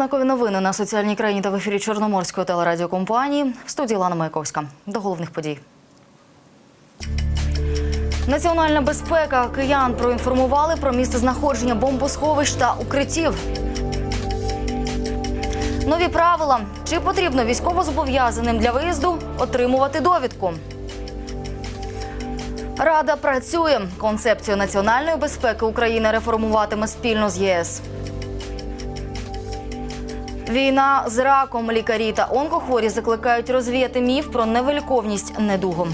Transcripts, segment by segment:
Знакові новини на соціальній країні та в ефірі Чорноморської телерадіокомпанії. В студії Лана Маяковська. До головних подій. Національна безпека киян проінформували про місце знаходження бомбосховищ та укриттів. Нові правила. Чи потрібно військовозобов'язаним для виїзду отримувати довідку? Рада працює. Концепцію національної безпеки України реформуватиме спільно з ЄС. Війна з раком лікарі та онкохворі закликають розвіяти міф про невиліковність недугу.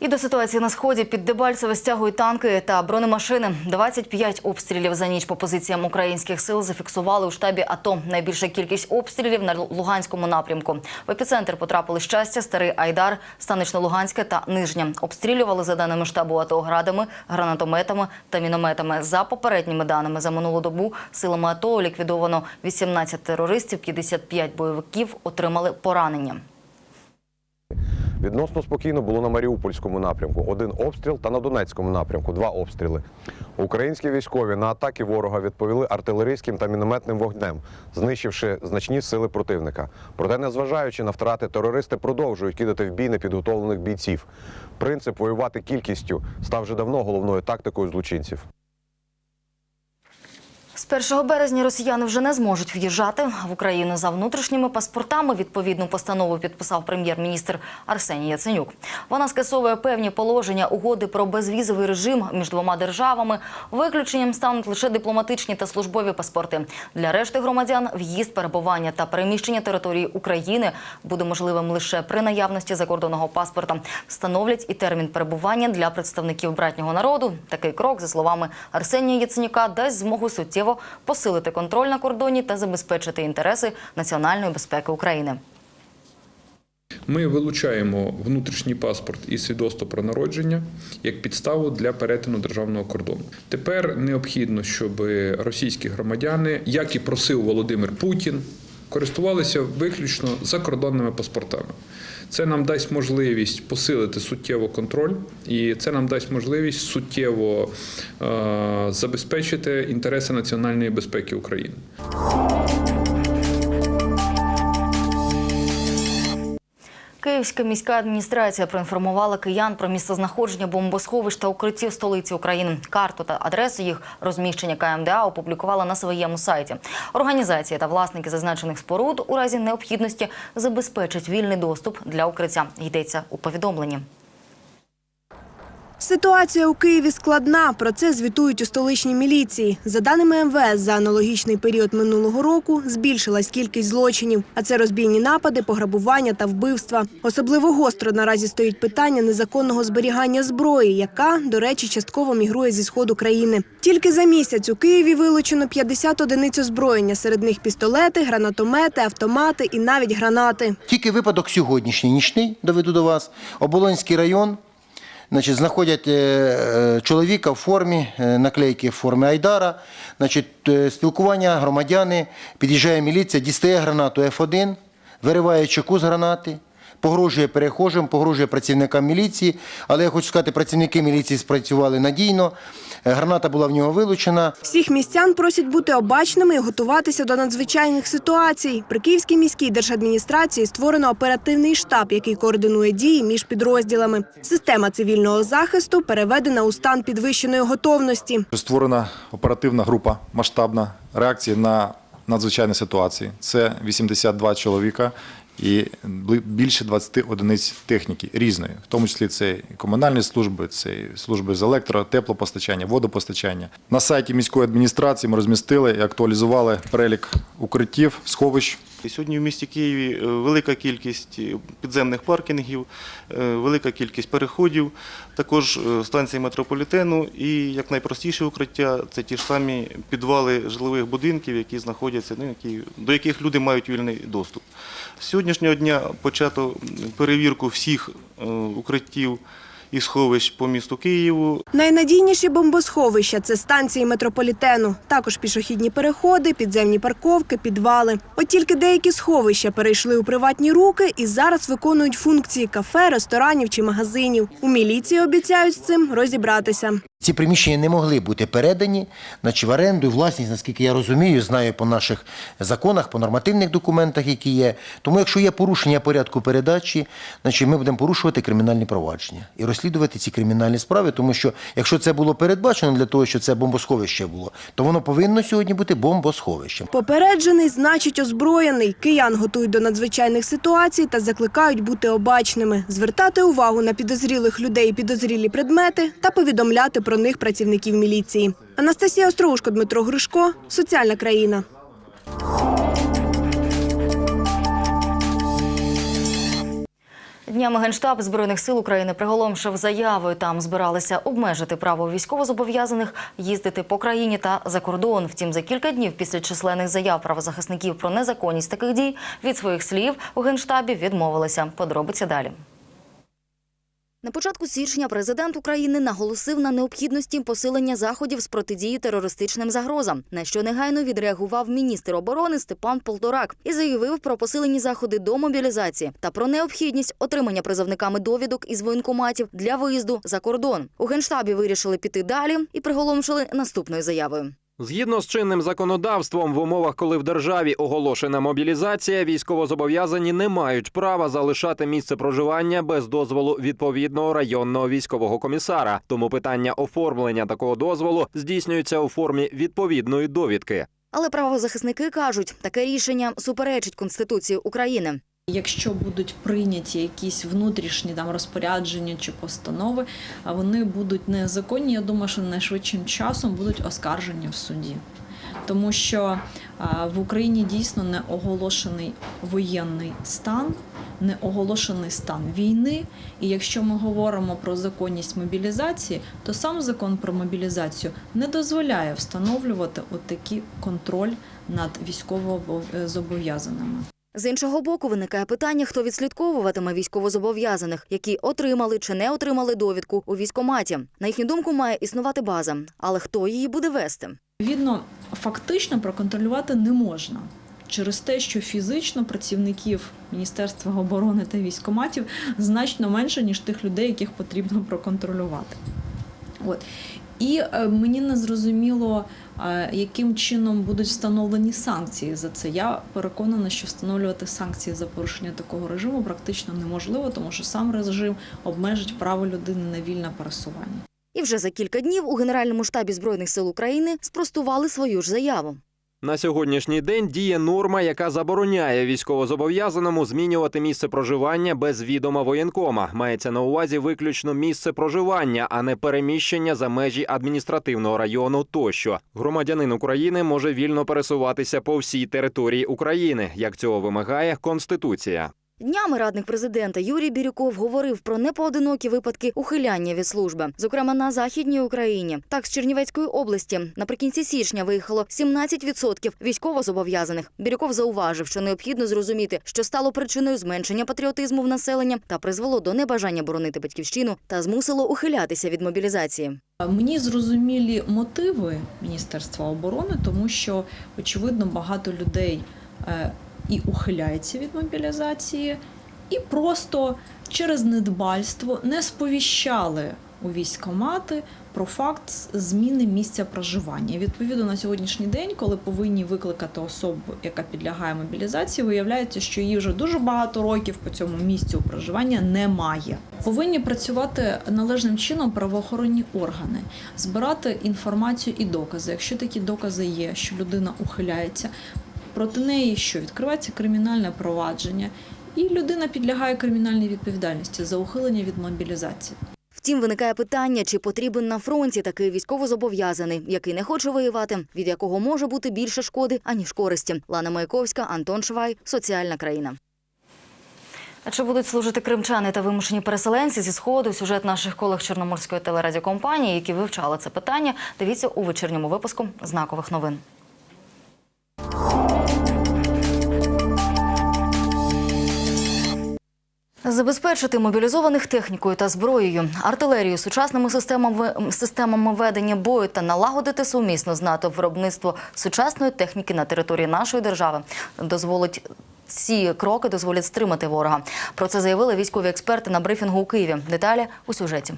І до ситуації на сході під Дебальцеве стягують танки та бронемашини. 25 обстрілів за ніч по позиціям українських сил зафіксували у штабі АТО. Найбільша кількість обстрілів на Луганському напрямку. В епіцентр потрапили щастя, старий Айдар, Станично-Луганське та Нижнє. Обстрілювали за даними штабу АТО градами, гранатометами та мінометами. За попередніми даними за минулу добу силами АТО ліквідовано 18 терористів, 55 бойовиків отримали поранення. Відносно спокійно було на Маріупольському напрямку. Один обстріл та на Донецькому напрямку два обстріли. Українські військові на атаки ворога відповіли артилерійським та мінометним вогнем, знищивши значні сили противника. Проте, незважаючи на втрати, терористи продовжують кидати в бій непідготовлених бійців. Принцип воювати кількістю став вже давно головною тактикою злочинців. З 1 березня росіяни вже не зможуть в'їжджати в Україну за внутрішніми паспортами. Відповідну постанову підписав прем'єр-міністр Арсеній Яценюк. Вона скасовує певні положення угоди про безвізовий режим між двома державами. Виключенням стануть лише дипломатичні та службові паспорти. Для решти громадян в'їзд, перебування та переміщення території України буде можливим лише при наявності закордонного паспорта. Встановлять і термін перебування для представників братнього народу. Такий крок, за словами Арсенія Яценюка, дасть змогу суттєво посилити контроль на кордоні та забезпечити інтереси національної безпеки України. Ми вилучаємо внутрішній паспорт і свідоцтво про народження як підставу для перетину державного кордону. Тепер необхідно, щоб російські громадяни, як і просив Володимир Путін, користувалися виключно закордонними паспортами. Це нам дасть можливість посилити суттєво контроль, і це нам дасть можливість суттєво е, забезпечити інтереси національної безпеки України. Київська міська адміністрація проінформувала киян про місцезнаходження бомбосховищ та укриттів столиці України. Карту та адресу їх розміщення КМДА опублікувала на своєму сайті. Організації та власники зазначених споруд у разі необхідності забезпечать вільний доступ для укриття. Йдеться у повідомленні. Ситуація у Києві складна. Про це звітують у столичній міліції. За даними МВС, за аналогічний період минулого року збільшилась кількість злочинів, а це розбійні напади, пограбування та вбивства. Особливо гостро наразі стоїть питання незаконного зберігання зброї, яка, до речі, частково мігрує зі сходу країни. Тільки за місяць у Києві вилучено 50 одиниць озброєння. Серед них пістолети, гранатомети, автомати і навіть гранати. Тільки випадок сьогоднішній нічний доведу до вас. Оболонський район. Значить, знаходять е, е, чоловіка в формі, е, наклейки в формі Айдара. Значить, спілкування громадяни, під'їжджає міліція, дістає гранату F1, вириває чеку з гранати, погрожує перехожим, погрожує працівникам міліції. Але я хочу сказати, працівники міліції спрацювали надійно. Е, Граната була в нього вилучена. Всіх містян просять бути обачними і готуватися до надзвичайних ситуацій. При Київській міській держадміністрації створено оперативний штаб, який координує дії між підрозділами. Система цивільного захисту переведена у стан підвищеної готовності. Створена оперативна група масштабна реакції на надзвичайні ситуації. Це 82 чоловіка і більше 20 одиниць техніки різної, в тому числі це комунальні служби, це служби з електро, теплопостачання, водопостачання. На сайті міської адміністрації ми розмістили і актуалізували перелік укриттів, сховищ. Сьогодні в місті Києві е, велика кількість е, підземних паркінгів, е, велика кількість переходів, також станції метрополітену і як найпростіше укриття це ті ж самі підвали житлових будинків, які знаходяться, ну, які, до яких люди мають вільний доступ. З сьогоднішнього дня почато перевірку всіх е, укриттів і сховищ по місту Києву. Найнадійніші бомбосховища це станції метрополітену, також пішохідні переходи, підземні парковки, підвали. От тільки деякі сховища перейшли у приватні руки і зараз виконують функції кафе, ресторанів чи магазинів. У міліції обіцяють з цим розібратися. Ці приміщення не могли бути передані значить, в оренду, і власність, наскільки я розумію, знаю по наших законах, по нормативних документах, які є. Тому якщо є порушення порядку передачі, значить ми будемо порушувати кримінальні провадження і розслідувати ці кримінальні справи, тому що якщо це було передбачено для того, що це бомбосховище було, то воно повинно сьогодні бути бомбосховищем. Попереджений значить озброєний. Киян готують до надзвичайних ситуацій та закликають бути обачними, звертати увагу на підозрілих людей і підозрілі предмети та повідомляти про них працівників міліції. Анастасія Остроушко, Дмитро Гришко, Соціальна країна. Днями Генштаб Збройних сил України приголомшив заявою. Там збиралися обмежити право військовозобов'язаних їздити по країні та за кордон. Втім, за кілька днів після численних заяв правозахисників про незаконність таких дій від своїх слів у Генштабі відмовилися. Подробиці далі. На початку січня президент України наголосив на необхідності посилення заходів з протидії терористичним загрозам, на що негайно відреагував міністр оборони Степан Полторак і заявив про посилені заходи до мобілізації та про необхідність отримання призовниками довідок із воєнкоматів для виїзду за кордон. У генштабі вирішили піти далі і приголомшили наступною заявою. Згідно з чинним законодавством, в умовах, коли в державі оголошена мобілізація, військовозобов'язані не мають права залишати місце проживання без дозволу відповідного районного військового комісара. Тому питання оформлення такого дозволу здійснюється у формі відповідної довідки. Але правозахисники кажуть, таке рішення суперечить Конституції України. Якщо будуть прийняті якісь внутрішні там розпорядження чи постанови, вони будуть незаконні, я думаю, що найшвидшим часом будуть оскаржені в суді. Тому що в Україні дійсно не оголошений воєнний стан, не оголошений стан війни. І якщо ми говоримо про законність мобілізації, то сам закон про мобілізацію не дозволяє встановлювати отакий контроль над військовозобов'язаними. З іншого боку, виникає питання, хто відслідковуватиме військовозобов'язаних, які отримали чи не отримали довідку у військкоматі. На їхню думку, має існувати база, але хто її буде вести? Відно, фактично проконтролювати не можна через те, що фізично працівників Міністерства оборони та військкоматів значно менше, ніж тих людей, яких потрібно проконтролювати. От. І е, мені не зрозуміло, е, яким чином будуть встановлені санкції за це. Я переконана, що встановлювати санкції за порушення такого режиму практично неможливо, тому що сам режим обмежить право людини на вільне пересування. І вже за кілька днів у Генеральному штабі Збройних сил України спростували свою ж заяву. На сьогоднішній день діє норма, яка забороняє військовозобов'язаному змінювати місце проживання без відома воєнкома. Мається на увазі виключно місце проживання, а не переміщення за межі адміністративного району. Тощо громадянин України може вільно пересуватися по всій території України, як цього вимагає Конституція. Днями радник президента Юрій Бірюков говорив про непоодинокі випадки ухиляння від служби, зокрема на західній Україні. Так, з Чернівецької області наприкінці січня виїхало 17% військовозобов'язаних. Бірюков зауважив, що необхідно зрозуміти, що стало причиною зменшення патріотизму в населення та призвело до небажання боронити батьківщину та змусило ухилятися від мобілізації. Мені зрозумілі мотиви Міністерства оборони, тому що очевидно багато людей е, і ухиляється від мобілізації, і просто через недбальство не сповіщали у військкомати про факт зміни місця проживання. Відповідно, на сьогоднішній день, коли повинні викликати особу, яка підлягає мобілізації, виявляється, що її вже дуже багато років по цьому місцю проживання немає. Повинні працювати належним чином правоохоронні органи, збирати інформацію і докази. Якщо такі докази є, що людина ухиляється, проти неї що відкривається кримінальне провадження, і людина підлягає кримінальній відповідальності за ухилення від мобілізації. Втім, виникає питання, чи потрібен на фронті такий військовозобов'язаний, який не хоче воювати, від якого може бути більше шкоди, аніж користі. Лана Маяковська, Антон Швай, Соціальна країна. А чи будуть служити кримчани та вимушені переселенці зі сходу? Сюжет наших колег Чорноморської телерадіокомпанії, які вивчали це питання. Дивіться у вечірньому випуску знакових новин. Забезпечити мобілізованих технікою та зброєю, артилерію, сучасними системами, системами ведення бою та налагодити сумісно з НАТО виробництво сучасної техніки на території нашої держави дозволить. Ці кроки дозволять стримати ворога. Про це заявили військові експерти на брифінгу у Києві. Деталі у сюжеті.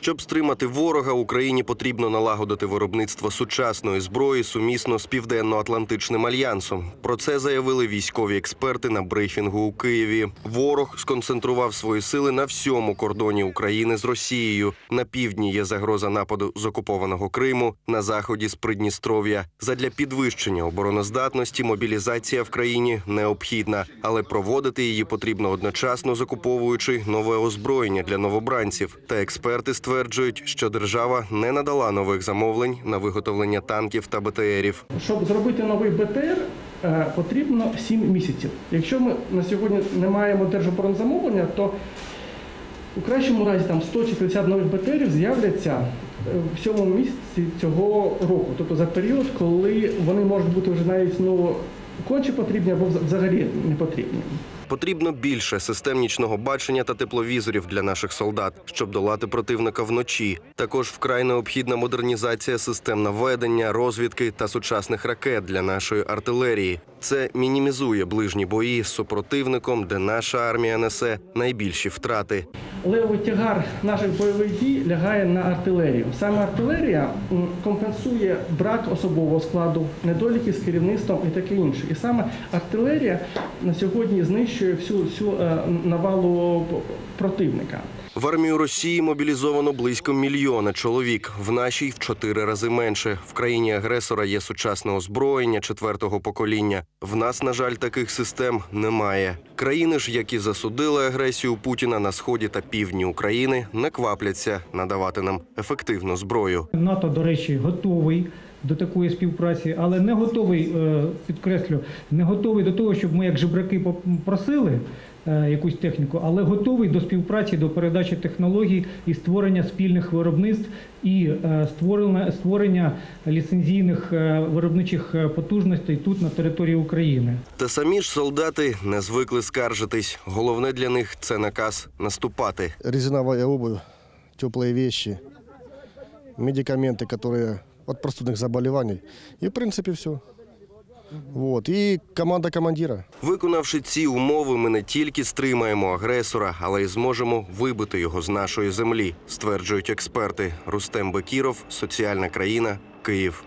Щоб стримати ворога, Україні потрібно налагодити виробництво сучасної зброї сумісно з Південно-Атлантичним альянсом. Про це заявили військові експерти на брифінгу у Києві. Ворог сконцентрував свої сили на всьому кордоні України з Росією. На півдні є загроза нападу з окупованого Криму, на заході з Придністров'я. Задля підвищення обороноздатності мобілізація в країні необхідна, але проводити її потрібно одночасно закуповуючи нове озброєння для новобранців. Та експерти стверджують, що держава не надала нових замовлень на виготовлення танків та БТРів. Щоб зробити новий БТР, е, потрібно 7 місяців. Якщо ми на сьогодні не маємо держоборонзамовлення, то у кращому разі там 100-50 нових БТРів з'являться е, в сьомому місяці цього року, тобто за період, коли вони можуть бути вже навіть ну, конче потрібні або взагалі не потрібні. Потрібно більше систем нічного бачення та тепловізорів для наших солдат, щоб долати противника вночі. Також вкрай необхідна модернізація систем наведення, розвідки та сучасних ракет для нашої артилерії. Це мінімізує ближні бої з супротивником, де наша армія несе найбільші втрати. Левий тягар наших бойових дій лягає на артилерію. Саме артилерія компенсує брак особового складу, недоліки з керівництвом і таке інше. І саме артилерія на сьогодні знищує всю, всю е, навалу противника. В армію Росії мобілізовано близько мільйона чоловік. В нашій в чотири рази менше. В країні агресора є сучасне озброєння четвертого покоління. В нас, на жаль, таких систем немає. Країни ж, які засудили агресію Путіна на сході та півдні України, не квапляться надавати нам ефективну зброю. НАТО, до речі, готовий до такої співпраці, але не готовий, е, підкреслю, не готовий до того, щоб ми як жебраки просили якусь техніку, але готовий до співпраці, до передачі технологій і створення спільних виробництв і е, створення, створення ліцензійних е, виробничих е, потужностей тут на території України. Та самі ж солдати не звикли скаржитись. Головне для них це наказ наступати. резиновая обувь, теплые вещи, медикаменты, которые от простудных заболеваний. И, в принципе, все. Вот. і команда командира. Виконавши ці умови, ми не тільки стримаємо агресора, але й зможемо вибити його з нашої землі, стверджують експерти. Рустем Бекіров, соціальна країна, Київ.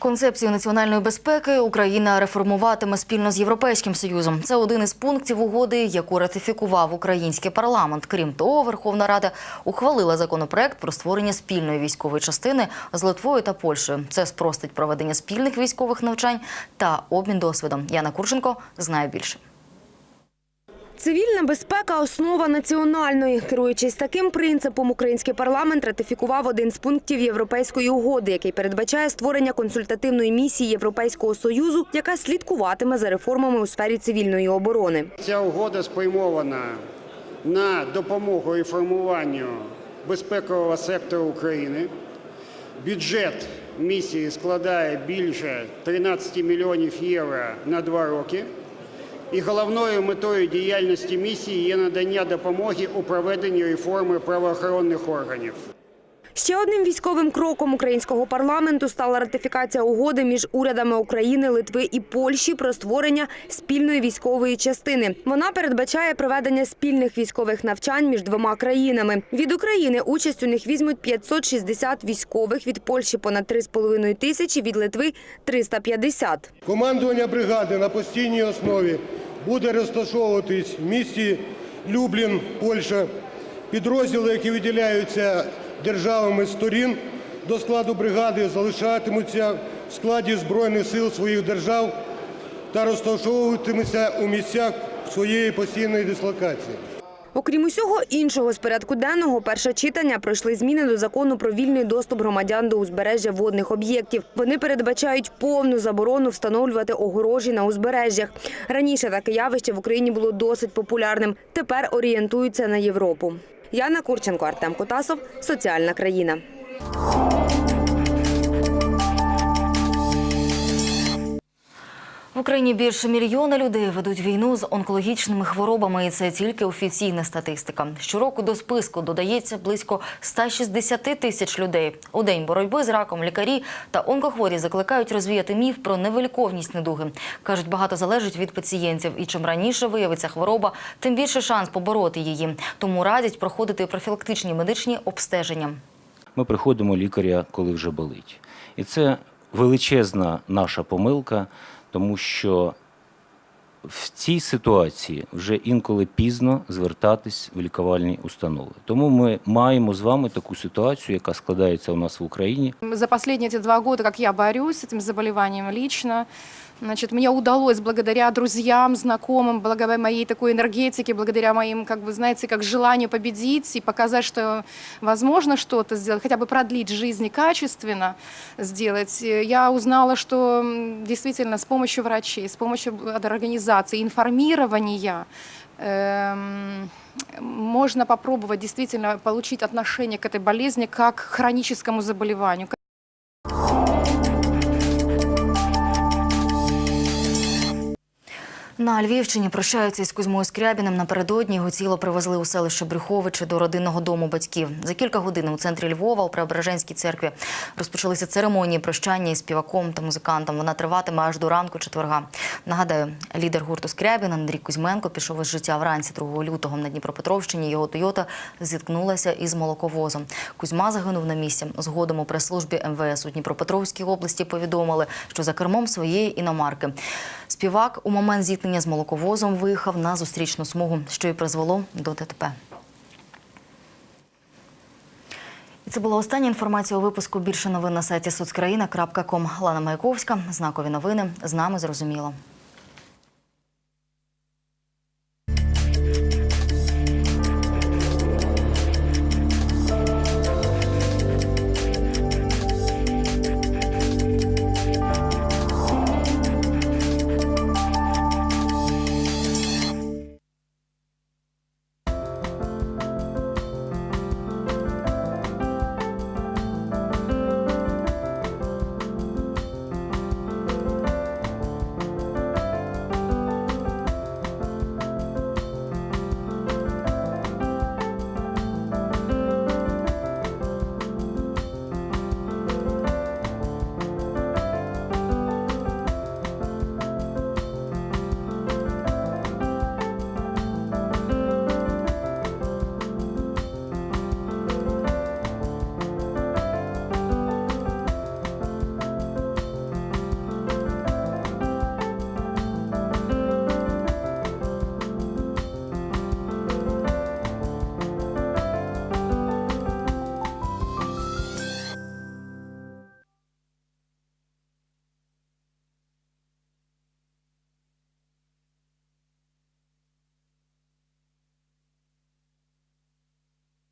Концепцію національної безпеки Україна реформуватиме спільно з Європейським Союзом. Це один із пунктів угоди, яку ратифікував український парламент. Крім того, Верховна Рада ухвалила законопроект про створення спільної військової частини з Литвою та Польщею. Це спростить проведення спільних військових навчань та обмін досвідом. Яна Курченко знає більше. Цивільна безпека – основа національної. Керуючись таким принципом, український парламент ратифікував один з пунктів Європейської угоди, який передбачає створення консультативної місії Європейського Союзу, яка слідкуватиме за реформами у сфері цивільної оборони. Ця угода спрямована на допомогу і формуванню безпекового сектору України. Бюджет місії складає більше 13 мільйонів євро на два роки. І головною метою діяльності місії є надання допомоги у проведенні реформи правоохоронних органів. Ще одним військовим кроком українського парламенту стала ратифікація угоди між урядами України, Литви і Польщі про створення спільної військової частини. Вона передбачає проведення спільних військових навчань між двома країнами. Від України участь у них візьмуть 560 військових, від Польщі понад 3,5 тисячі, від Литви 350. Командування бригади на постійній основі буде розташовуватись в місті Люблін, Польща. Підрозділи, які виділяються державами сторін до складу бригади, залишатимуться в складі Збройних сил своїх держав та розташовуватимуться у місцях своєї постійної дислокації. Окрім усього іншого з порядку денного, перше читання пройшли зміни до закону про вільний доступ громадян до узбережжя водних об'єктів. Вони передбачають повну заборону встановлювати огорожі на узбережжях. Раніше таке явище в Україні було досить популярним. Тепер орієнтуються на Європу. Яна Курченко, Артем Котасов, соціальна країна. Україні більше мільйона людей ведуть війну з онкологічними хворобами, і це тільки офіційна статистика. Щороку до списку додається близько 160 тисяч людей. У день боротьби з раком лікарі та онкохворі закликають розвіяти міф про невиліковність недуги. кажуть, багато залежить від пацієнтів, і чим раніше виявиться хвороба, тим більше шанс побороти її. Тому радять проходити профілактичні медичні обстеження. Ми приходимо лікаря, коли вже болить. І це величезна наша помилка, тому що в цій ситуації вже інколи пізно звертатись в лікувальні установи. Тому ми маємо з вами таку ситуацію, яка складається у нас в Україні. За останні ці два роки, як я борюсь з цим заболіванням лично, значит, мне удалось благодаря друзьям, знакомым, благодаря моей такой энергетике, благодаря моим, как бы, знаете, как желанию победить и показать, что возможно что-то сделать, хотя бы продлить жизнь качественно сделать, я узнала, что действительно с помощью врачей, с помощью организации, информирования эм, можно попробовать действительно получить отношение к этой болезни как к хроническому заболеванию. На Львівщині прощаються із Кузьмою Скрябіним. Напередодні його тіло привезли у селище Брюховичі до родинного дому батьків. За кілька годин у центрі Львова у Преображенській церкві розпочалися церемонії прощання із співаком та музикантом. Вона триватиме аж до ранку четверга. Нагадаю, лідер гурту Скрябін Андрій Кузьменко пішов із життя вранці 2 лютого на Дніпропетровщині. Його Тойота зіткнулася із молоковозом. Кузьма загинув на місці. Згодом у прес-службі МВС у Дніпропетровській області повідомили, що за кермом своєї іномарки співак у момент зіткнення з молоковозом виїхав на зустрічну смугу, що й призвело до ДТП. І це була остання інформація у випуску. Більше новин на сайті соцкраїна.ком. Лана Маяковська. Знакові новини. З нами зрозуміло.